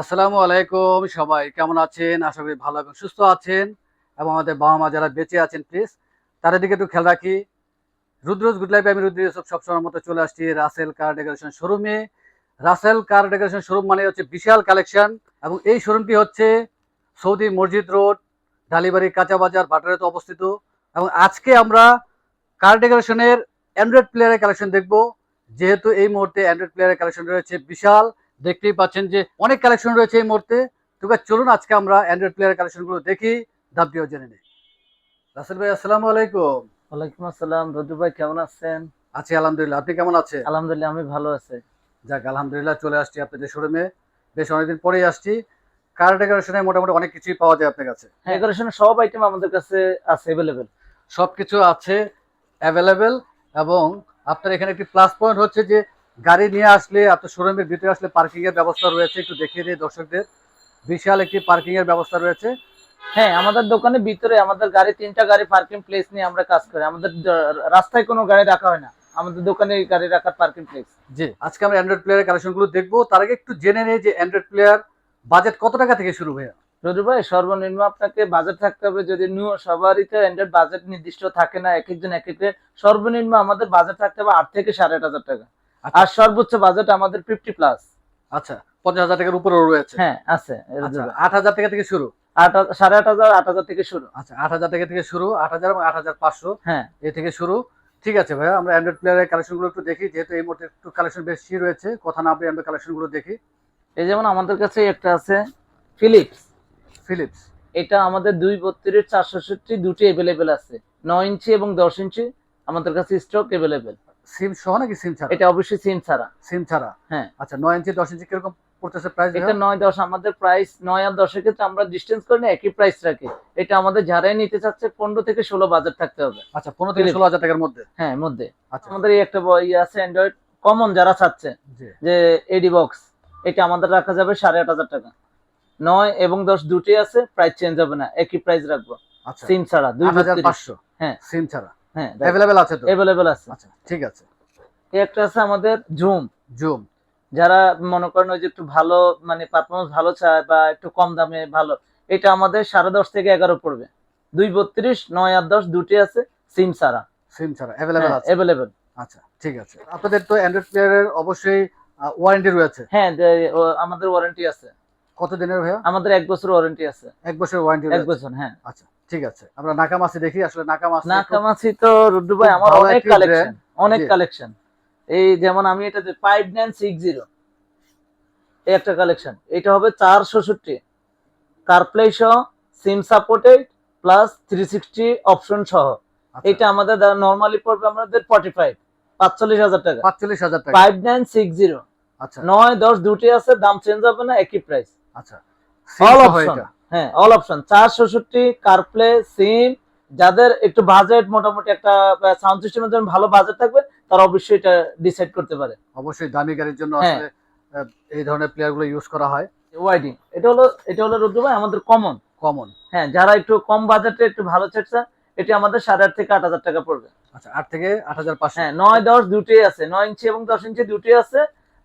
আসসালামু আলাইকুম সবাই, কেমন আছেন? আশা করি ভালো এবং সুস্থ আছেন এবং আমাদের বাবা মা যারা বেঁচে আছেন প্লিজ তাদের দিকে একটু খেয়াল রাখি। রুদ্রজ গুড আমি রুদ্র ইউসুফ সবসময় মতো চলে আসছি রাসেল কার ডেকোরেশন শোরুমে রাসেল কার ডেকোরেশন শোরুম মানে হচ্ছে বিশাল কালেকশন এবং এই শোরুমটি হচ্ছে সৌদি মসজিদ রোড ডালিবাড়ি কাঁচা বাজার বাটারেতে অবস্থিত এবং আজকে আমরা কার ডেকোরেশনের অ্যান্ড্রয়েড প্লেয়ারের কালেকশন দেখব। যেহেতু এই মুহূর্তে অ্যান্ড্রয়েড প্লেয়ারের কালেকশন রয়েছে বিশাল দেখতেই পাচ্ছেন যে অনেক কালেকশন রয়েছে এই মুহূর্তে। তবে চলুন আজকে আমরা অ্যান্ড্রয়েড প্লেয়ারের কালেকশনগুলো দেখি দাবিও জেনে নিই। রাসেল ভাই আসসালামু আলাইকুম। ওয়ালাইকুম আসসালাম। রজু ভাই কেমন আছেন? আছি আলহামদুলিল্লাহ। আপনি কেমন আছেন? আলহামদুলিল্লাহ আমি ভালো আছি। যাক আলহামদুলিল্লাহ চলে আসছি আপনাদের শোরুমে বেশ অনেকদিন পরেই আসছি। কার ডেকোরেশনে মোটামুটি অনেক কিছুই পাওয়া যায় আপনার কাছে। হ্যাঁ ডেকোরেশনের সব আইটেম আমাদের কাছে আছে অ্যাভেলেবেল সবকিছু আছে অ্যাভেলেবেল এবং আপনার এখানে একটি প্লাস পয়েন্ট হচ্ছে যে গাড়ি নিয়ে আসলে আপনার শোরুমের ভিতরে আসলে পার্কিং এর ব্যবস্থা রয়েছে একটু দেখিয়ে দিই দর্শকদের। বিশাল একটি পার্কিং এর ব্যবস্থা রয়েছে। হ্যাঁ আমাদের দোকানের ভিতরে আমাদের গাড়ি তিনটা গাড়ি পার্কিং প্লেস নিয়ে আমরা কাজ করি। আমাদের রাস্তায় কোনো গাড়ি রাখা হয় না। আমাদের দোকানে গাড়ি রাখার পার্কিং প্লেস জি আজকে আমরা অ্যান্ড্রয়েড প্লেয়ারের কালেকশনগুলো দেখব। তার আগে একটু জেনে নেই যে অ্যান্ড্রয়েড প্লেয়ার বাজেট কত টাকা থেকে শুরু ভাইয়া? রজু ভাই সর্বনিম্ন আপনাকে বাজেট থাকতে হবে যদি নিউ সবারই তো অ্যান্ড্রয়েড বাজেট নির্দিষ্ট থাকে না এক একজন এক এক সর্বনিম্ন আমাদের বাজেট থাকতে হবে আট থেকে সাড়ে আট হাজার টাকা। আর সর্বোচ্চ বাজেট আমাদের ফিফটি প্লাস আচ্ছা পঞ্চাশ হাজার টাকার উপরেও রয়েছে। হ্যাঁ আছে আচ্ছা। আট হাজার টাকা থেকে শুরু? আট হাজার- সাড়ে আট হাজার আট হাজার থেকে শুরু। আচ্ছা আট হাজার টাকা থেকে শুরু আট হাজার আট হাজার পাঁচশো হ্যাঁ। এ থেকে শুরু। ঠিক আছে ভাইয়া আমরা অ্যান্ড্রয়েড প্লেয়ারের কালেকশনগুলো একটু দেখি যেহেতু এই মুহূর্তে একটু কালেকশন বেশি রয়েছে কথা না কালেকশনগুলো দেখি। এই যেমন আমাদের কাছে একটা আছে ফিলিপস ফিলিপস এটা আমাদের দুই বত্রিশ চারশোষট্টি দুটি অ্যাভেলেবেল আছে। নয় ইঞ্চি এবং দশ ইঞ্চি আমাদের কাছে স্টক অ্যাভেলেবেল সিম সহ নাকি সিম ছাড়া? এটা অবশ্যই সিম ছাড়া। সিম ছাড়া? হ্যাঁ। আচ্ছা নয় ইঞ্চি দশ ইঞ্চি কীরকম পড়তেছে প্রাইস এটা নয় দশ আমাদের প্রাইস নয় আর দশের ক্ষেত্রে আমরা ডিস্টেন্স করি না একই প্রাইস রাখি। এটা আমাদের যারাই নিতে চাচ্ছে পনেরো থেকে ষোলো বাজার থাকতে হবে। আচ্ছা পনেরো থেকে Philips। ষোলো হাজার টাকার মধ্যে? হ্যাঁ মধ্যে। আচ্ছা। আমাদের এই একটা ব- ইয়ে আছে অ্যান্ড্রয়েড কমন যারা চাচ্ছে যে এডি বক্স এটা আমাদের রাখা যাবে সাড়ে আট হাজার টাকা। নয় এবং দশ দুটি আছে প্রাইস চেঞ্জ হবে না একই প্রাইস রাখব। আচ্ছা। সিম ছাড়া দুই আট হাজার বত্রিশ। পাঁচশো? হ্যাঁ। সিম ছাড়া? হ্যাঁ অ্যাভেলেবেল আছে তো? অ্যাভেলেবেল আছে। আচ্ছা ঠিক আছে। একটা আছে আমাদের জুম জুম যারা মনে করেন ওই যে একটু ভালো মানে পারফরমেন্স ভালো চায় বা একটু কম দামে ভালো এটা আমাদের সাড়ে দশ থেকে এগারো পড়বে। দুই বত্রিশ নয় আর দশ দুটি আছে সিম ছাড়া। সিম ছাড়া অ্যাভেলেবেল আছে। অ্যাভেলেবেল আচ্ছা ঠিক আছে। আপনাদের তো অ্যান্ড্রয়েড প্লেয়ারের অবশ্যই ওয়ারেন্টি রয়েছে। হ্যাঁ আমাদের ওয়ারেন্টি আছে। কত দিনের ভাইয়া? আমাদের এক বছর ওয়ারেন্টি আছে। এক বছর ওয়ারেন্টি এক বছর হ্যাঁ। আচ্ছা। ঠিক আছে আমরা নাকামাছি দেখি আসলে নাকামাছি নাকামাছি তো রুদ্দু ভাই আমার অনেক কালেকশন অনেক কালেকশন এই যেমন আমি এটা সিক্স জিরো এই একটা কালেকশন এটা হবে চার ষষট্টি কারপ্লে সহ SIM supported plus three sixty option সহ। আচ্ছা, এটা আমাদের নরমালি পড়বে আমাদের ফর্টি ফাইভ পাঁচচল্লিশ হাজার টাকা। পাঁচচল্লিশ হাজার টাকা। ফাইভ নাইন সিক্স জিরো আচ্ছা। নয় দশ দুটি আছে দাম চেঞ্জ হবে না একই প্রাইস আচ্ছা। All option. হ্যাঁ। অল অপশন চার ষষট্টি কারপ্লে সিম যাদের একটু বাজেট মোটামুটি একটা সাউন্ড সিস্টেমের জন্য ভালো বাজেট থাকবে তারা অবশ্যই এটা ডিসাইড করতে পারে। অবশ্যই দামি গাড়ির জন্য হ্যাঁ। আসলে এই ধরনের প্লেয়ারগুলো ইউজ করা হয়। ওয়াইডিং এটা হলো এটা হলো রুদ্র ভাই আমাদের কমন কমন হ্যাঁ যারা একটু কম বাজেটে একটু ভালো চাচ্ছে এটা আমাদের সাড়ে আট থেকে আট হাজার টাকা পড়বে। আচ্ছা আট থেকে আট হাজার পাঁচশো। হ্যাঁ নয় দশ দুটি আছে নয় ইঞ্চি এবং দশ ইঞ্চি দুটি আছে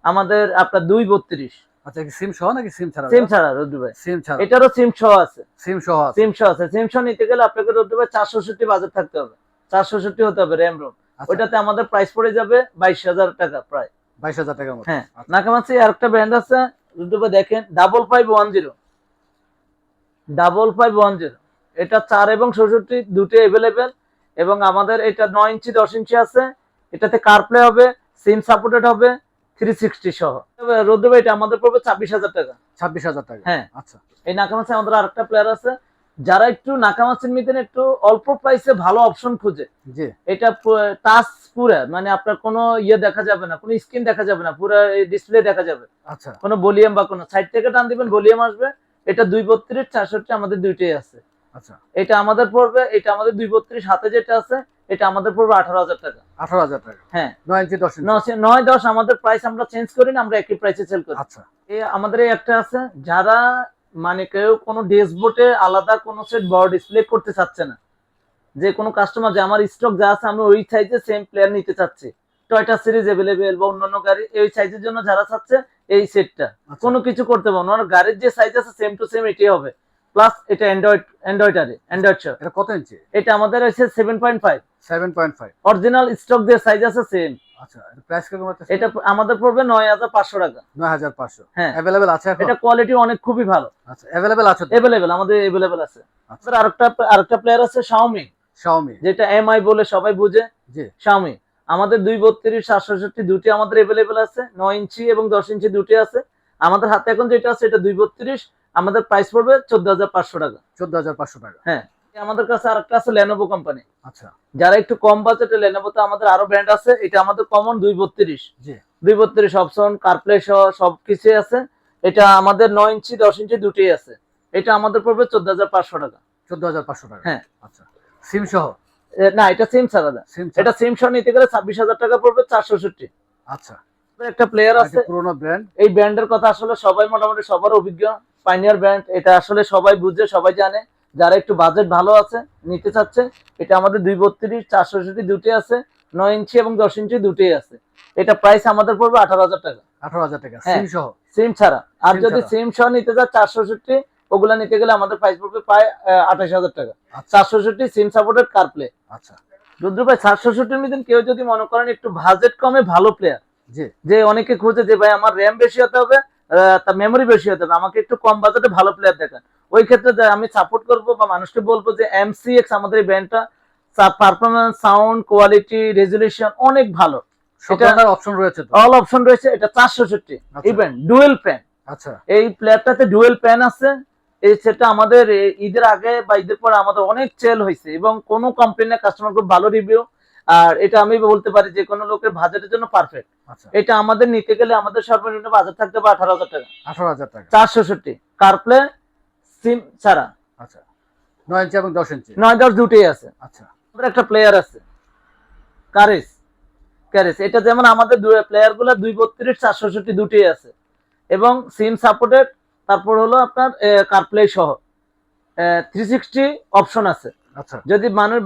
আমাদের আপনার দুই বত্রিশ। আচ্ছা সিম সহ নাকি সিম ছাড়া? সিম ছাড়া রুদ্র ভাই। সিম ছাড়া। এটারও সিম সহ আছে। সিম সহ আছে। সিম সহ আছে। সিম সহ নিতে গেলে আপনাকে রুদ্র ভাই চারশো ষষ্টি বাজেট থাকতে হবে। চারশো ষষ্টি হতে হবে র্যাম রোম আচ্ছা, ওইটাতে আমাদের প্রাইস পড়ে যাবে বাইশ হাজার টাকা প্রায়। বাইশ হাজার মতো। হ্যাঁ। নাকামাছি আরেকটা ব্র্যান্ড আছে। ইউটিউবে দেখেন double five one zero double five one zero এটা চার এবং ষষট্টি দুটো অ্যাভেলেবেল এবং আমাদের এটা নয় ইঞ্চি দশ ইঞ্চি আছে। এটাতে কারপ্লে হবে সিম সাপোর্টেড হবে। থ্রি সিক্সটি সহ। রোদ্র এটা আমাদের পড়বে টাকা। টাকা। হ্যাঁ। আচ্ছা। এই নাকামাছি আমাদের আরেকটা প্লেয়ার আছে। যারা একটু নাকামাছির মধ্যে একটু অল্প প্রাইসে ভালো অপশন খুঁজে। জি। এটা টাচ পুরা মানে আপনার কোনো ইয়ে দেখা যাবে না কোনো স্ক্রিন দেখা যাবে না পুরো ডিসপ্লে দেখা যাবে। আচ্ছা। কোনো ভলিউম বা কোনো সাইড থেকে টান দিবেন ভলিউম আসবে। এটা দুই বত্রিশ চারষট্টি আমাদের দুইটাই আছে। আচ্ছা। এটা আমাদের পড়বে এটা আমাদের দুই বত্রিশ হাতে যেটা আছে এটা আমাদের পড়বে আঠারো হাজার টাকা। আঠারো হাজার টাকা। হ্যাঁ। নয় ইঞ্চি দশ নয়- দশ আমাদের প্রাইস আমরা চেঞ্জ করি না আমরা একই প্রাইসে সেল করি। আচ্ছা। এই আমাদের এই একটা আছে যারা মানে কেউ কোনো ড্যাশবোর্ডে আলাদা কোনো সেট বড় ডিসপ্লে করতে চাচ্ছে না যে কোনো কাস্টমার যে আমার স্টক যা আছে আমি ওই সাইজে সেম প্লেয়ার নিতে চাচ্ছি। টয়টা সিরিজ অ্যাভেলেবেল বা অন্যান্য গাড়ি এই সাইজের জন্য যারা চাচ্ছে এই সেটটা আচ্ছা, কোনো কিছু করতে পারব না গাড়ির যে সাইজ আছে সেম টু সেম এটাই হবে। প্লাস এটা অ্যান্ড্রয়েড অ্যান্ড্রয়েড আরে অ্যান্ড্রয়েড শো এটা কত ইঞ্চি? এটা আমাদের seven point five original stock যে সাইজ আছে সেম আচ্ছা প্রাইস আছে এটা আমাদের পড়বে নয় হাজার পাঁচশো টাকা। নয় হাজার পাঁচশো। হ্যাঁ। অ্যাভেলেবেল আছে এখন? এটা কোয়ালিটি অনেক খুবই ভালো। আচ্ছা অ্যাভেলেবেল আছে এভেলেবেল আমাদের এভেলেবেল আছে। আচ্ছা। আমাদের আরেকটা আরেকটা প্লেয়ার আছে শাওমি শাওমি যেটা এমআই বলে সবাই বুঝে। জি। শাওমি আমাদের দুই বত্রিশ সাতষট্টি দুটি আমাদের এভেলেবেল আছে। নয় ইঞ্চি এবং দশ ইঞ্চি দুটি আছে। আমাদের হাতে এখন যেটা আছে এটা দুই বত্রিশ। আমাদের প্রাইস পড়বে চোদ্দ হাজার পাঁচশো টাকা। চোদ্দ হাজার পাঁচশো টাকা। হ্যাঁ আমাদের কাছে আরেকটা আছে লেনোভো কোম্পানি আচ্ছা। যারা একটু কম বাজেটে লেনোভোতে আমাদের আরও ব্র্যান্ড আছে এটা আমাদের কমন দুই বত্রিশ। দুই বত্রিশ অপশন কারপ্লে সহ সবকিছু আছে। এটা আমাদের নয় ইঞ্চি দশ ইঞ্চি দুটোই আছে। এটা আমাদের পড়বে চোদ্দ হাজার পাঁচশো টাকা। চোদ্দ হাজার পাঁচশো টাকা। হ্যাঁ। আচ্ছা। সিম সহ? না এটা সিম ছাড়া এটা সিম সহ নিতে গেলে ছাব্বিশ হাজার টাকা পড়বে চারশোষট্টি আচ্ছা। একটা প্লেয়ার আছে। পুরোনো ব্র্যান্ড এই ব্র্যান্ডের কথা আসলে সবাই মোটামুটি সবার অভিজ্ঞ। পাইনিয়ার ব্র্যান্ড এটা আসলে সবাই বুঝে সবাই জানে। যারা একটু বাজেট ভালো আছে নিতে চাচ্ছে এটা আমাদের দুই বত্রিশ চারশোষট্টি দুটি আছে নয় ইঞ্চি এবং দশ ইঞ্চি দুটোই আছে। এটা প্রাইস আমাদের পড়বে আঠারো হাজার টাকা। আঠারো হাজার টাকা হ্যাঁ। সিম সহ। সিম ছাড়া। আর যদি সিম সহ নিতে চায় চারশোষট্টি ওগুলা নিতে গেলে আমাদের প্রাইস পড়বে প্রায় আঠাশ হাজার টাকা। চারশোষট্টি সিম সাপোর্টেড কার প্লে আচ্ছা। রুদ্র ভাই চারশোষট্টির মধ্যে কেউ যদি মনে করেন একটু বাজেট কমে ভালো প্লেয়ার যে অনেকে খুঁজে যে ভাই আমার র্যাম বেশি হতে হবে তার মেমোরি বেশি হতে হবে আমাকে একটু কম বাজেটে ভালো প্লেয়ার দেখান। ওই ক্ষেত্রে আমি সাপোর্ট করব বা মানুষকে বলব যে এমসিএক্স আমাদের এই ব্যান্ডটা পারফরমেন্স সাউন্ড কোয়ালিটি রেজুলেশন অনেক ভালো। সব এটা- অপশন রয়েছে অল অপশন রয়েছে। এটা চারশোষট্টি আচ্ছা। ইভেন ডুয়েল প্যান আচ্ছা। এই প্লেয়ারটাতে ডুয়েল প্যান আছে। এই সেটা আমাদের ঈদের আগে বা ঈদের পরে আমাদের অনেক সেল হয়েছে এবং কোনো কোম্পানির কাস্টমার খুব ভালো রিভিউ আর এটা আমি বলতে পারি যে কোনো লোকের বাজেটের জন্য পারফেক্ট আচ্ছা। এটা আমাদের নিতে গেলে আমাদের সর্বনিম্ন বাজার থাকতে হবে আঠারো হাজার টাকা। আঠারো হাজার টাকা। চারশোষট্টি। কারপ্লে সিম ছাড়া। আচ্ছা। নয় ইঞ্চি এবং দশ ইঞ্চি? নয় দশ দুটোই আছে। আচ্ছা। আমাদের একটা প্লেয়ার আছে। কারিস ক্যারিস এটা যেমন আমাদের প্লেয়ারগুলো দুই বত্রিশ চারশোষট্টি দুটোই আছে। এবং সিম সাপোর্টেড তারপর হলো আপনার কারপ্লে সহ। থ্রি সিক্সটি অপশন আছে। যদি মানুষ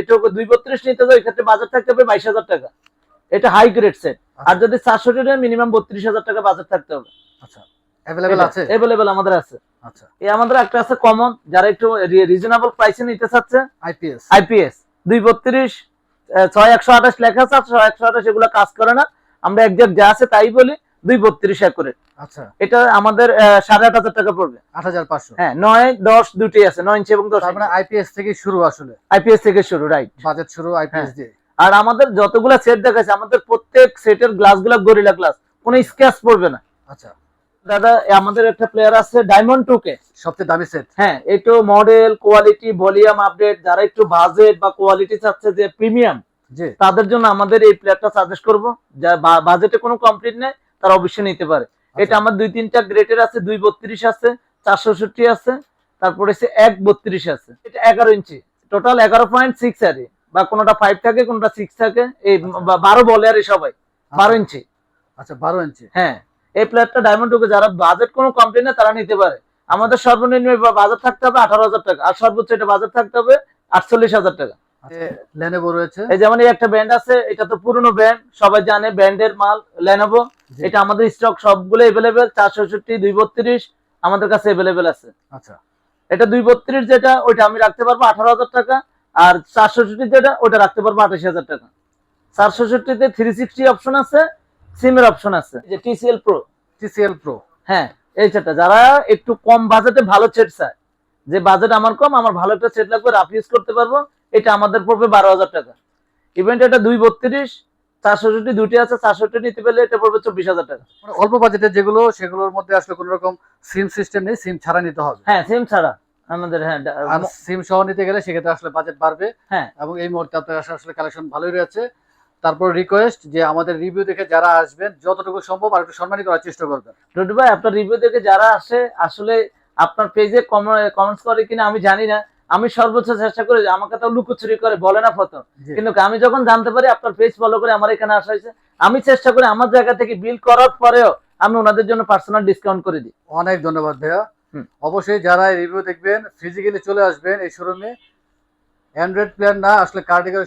এটা দুই বত্রিশ নিতে যায় ক্ষেত্রে বাজার থাকতে হবে বাইশ হাজার টাকা। এটা হাই গ্রেড সেট আর যদি চারশোটি মিনিমাম বত্রিশ হাজার টাকা বাজার থাকতে হবে। আচ্ছা। অ্যাভেলেবেল আছে? এভেলেবেল আমাদের আছে। আচ্ছা। এই আমাদের একটা আছে কমন যারা একটু রিজনেবল প্রাইসে নিতে চাচ্ছে। আইপিএস আইপিএস দুই বত্রিশ ছয় একশো আঠাশ লেখা আছে ছয় একশো আঠাশ এগুলো কাজ করে না। আমরা একজ্যাক্ট যা আছে তাই বলি। দুই বত্রিশ করে আচ্ছা। এটা আমাদের সাড়ে আট হাজার টাকা পড়বে। আট হাজার পাঁচশো। হ্যাঁ নয় দশ দুটি আছে নয় ইঞ্চি এবং দশ মানে আইপিএস থেকে শুরু আসলে। আইপিএস থেকে শুরু রাইট বাজেট শুরু আইপিএস হ্যাঁ। দিয়ে। আর আমাদের যতগুলা সেট দেখাচ্ছে আমাদের প্রত্যেক সেটের গ্লাসগুলা গরিলা গ্লাস কোনো স্ক্র্যাচ পড়বে না। আচ্ছা। দাদা আমাদের একটা প্লেয়ার আছে ডায়মন্ড টু কে সবচেয়ে দামি সেট হ্যাঁ একটু মডেল কোয়ালিটি ভলিউম আপডেট যারা একটু বাজেট বা কোয়ালিটি চাচ্ছে যে প্রিমিয়াম তাদের জন্য আমাদের এই প্লেয়ারটা সাজেস্ট করব। যা বাজেটে কোনো কমপ্লিট নেই। তারা অবশ্যই নিতে পারে। আচ্ছা। এটা আমার দুই তিনটা গ্রেটের আছে দুই বত্রিশ আছে চারশোষট্টি আছে তারপরে সে এক বত্রিশ আছে। এটা এগারো ইঞ্চি। টোটাল এগারো পয়েন্ট সিক্স আর বা কোনোটা ফাইভ থাকে কোনোটা সিক্স থাকে এই আচ্ছা। বারো বলে আর সবাই। বারো ইঞ্চি। আচ্ছা বারো ইঞ্চি। হ্যাঁ। এই প্লেয়ারটা ডায়মন্ড টুকে যারা বাজেট কোনো কমপ্লেন নেই তারা নিতে পারে। আমাদের সর্বনিম্ন বাজার থাকতে হবে আঠারো হাজার টাকা। আর সর্বোচ্চ এটা বাজার থাকতে হবে আটচল্লিশ হাজার টাকা। লেনেভো রয়েছে। এই যেমন এই একটা ব্র্যান্ড আছে এটা তো পুরনো ব্র্যান্ড সবাই জানে ব্র্যান্ডের মাল লেনোভো। এটা আমাদের স্টক সবগুলো এভেলেবেল চারশোষট্টি দুই বত্রিশ আমাদের কাছে এভেলেবেল আছে। আচ্ছা। এটা দুই বত্রিশ যেটা ওইটা আমি রাখতে পারব আঠারো হাজার টাকা আর চারশোষট্টি যেটা ওটা রাখতে পারব আঠাশ হাজার টাকা। চারশোষট্টিতে থ্রি সিক্সটি অপশন আছে সিমের অপশন আছে। যে টিসিএল প্রো টিসিএল প্রো হ্যাঁ। এই সেটটা যারা একটু কম বাজেটে ভালো সেট চায় যে বাজেট আমার কম আমার ভালো একটা সেট লাগবে রাফ ইউজ করতে পারব। এটা আমাদের পড়বে বারো হাজার টাকা। ইভেন্ট এটা দুই বত্রিশ চারশোষট্টি দুটি আছে চারশোটি নিতে এটা পড়বে চব্বিশ হাজার টাকা। মানে অল্প বাজেটের যেগুলো সেগুলোর মধ্যে আসলে কোনো রকম সিম সিস্টেম নেই সিম ছাড়া নিতে হবে। হ্যাঁ সিম ছাড়া আমাদের হ্যাঁ সিম সহ নিতে গেলে সেক্ষেত্রে আসলে বাজেট বাড়বে। হ্যাঁ। এবং এই মুহূর্তে আপনার আসলে- কালেকশন ভালোই রয়েছে। তারপর রিকোয়েস্ট যে আমাদের রিভিউ দেখে যারা আসবেন যতটুকু সম্ভব আর একটু সম্মানী করার চেষ্টা করবেন। ভাই আপনার রিভিউ দেখে যারা আসে আসলে আপনার পেজে কমেন্টস করে কিনা আমি জানি না। আমি সর্বোচ্চ চেষ্টা করি আমাকে তো লুকোচুরি করে বলে না প্রথম কিন্তু আমি যখন জানতে পারি আপনার পেজ ফলো করে আমার এখানে আসা হয়েছে আমি চেষ্টা করি আমার জায়গা থেকে বিল করার পরেও আমি ওনাদের জন্য পার্সোনাল ডিসকাউন্ট করে দিই। অনেক ধন্যবাদ ভাইয়া। অবশ্যই যারা রিভিউ দেখবেন ফিজিক্যালি চলে আসবেন এই শোরুমে অ্যান্ড্রয়েড প্ল্যান না আসলে কার্ডিগার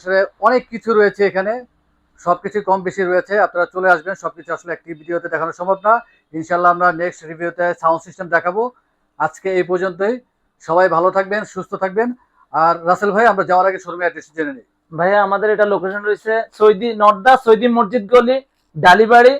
অনেক কিছু রয়েছে এখানে সবকিছু কম বেশি রয়েছে আপনারা চলে আসবেন সবকিছু আসলে একটি ভিডিওতে দেখানো সম্ভব না। ইনশাল্লাহ আমরা নেক্সট রিভিউতে সাউন্ড সিস্টেম দেখাবো। আজকে এই পর্যন্তই। সবাই ভালো থাকবেন সুস্থ থাকবেন। আর রাসেল ভাই আমরা যাওয়ার আগে শোরুমে অ্যাড্রেস জেনে নিই। ভাইয়া আমাদের এটা লোকেশন রয়েছে সৈদি নর্দা সৈদি মসজিদ গলি ডালিবাড়ি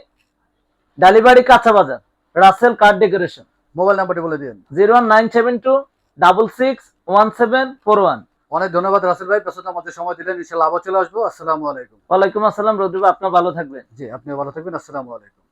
ডালিবাড়ি কাঁচা বাজার রাসেল কার ডেকোরেশন মোবাইল নাম্বারটি বলে দিন। Zero one nine seven two double six one seven four one অনেক ধন্যবাদ রাসেল ভাই পেছনে আমাদের সময় দিলেন ইনশাল্লাহ আবার চলে আসব। আসসালামু আলাইকুম। ওয়ালাইকুম আসসালাম রোদ্রু আপনার ভালো থাকবেন। জি আপনিও ভালো থাকবেন আসসালামু আলাইকুম।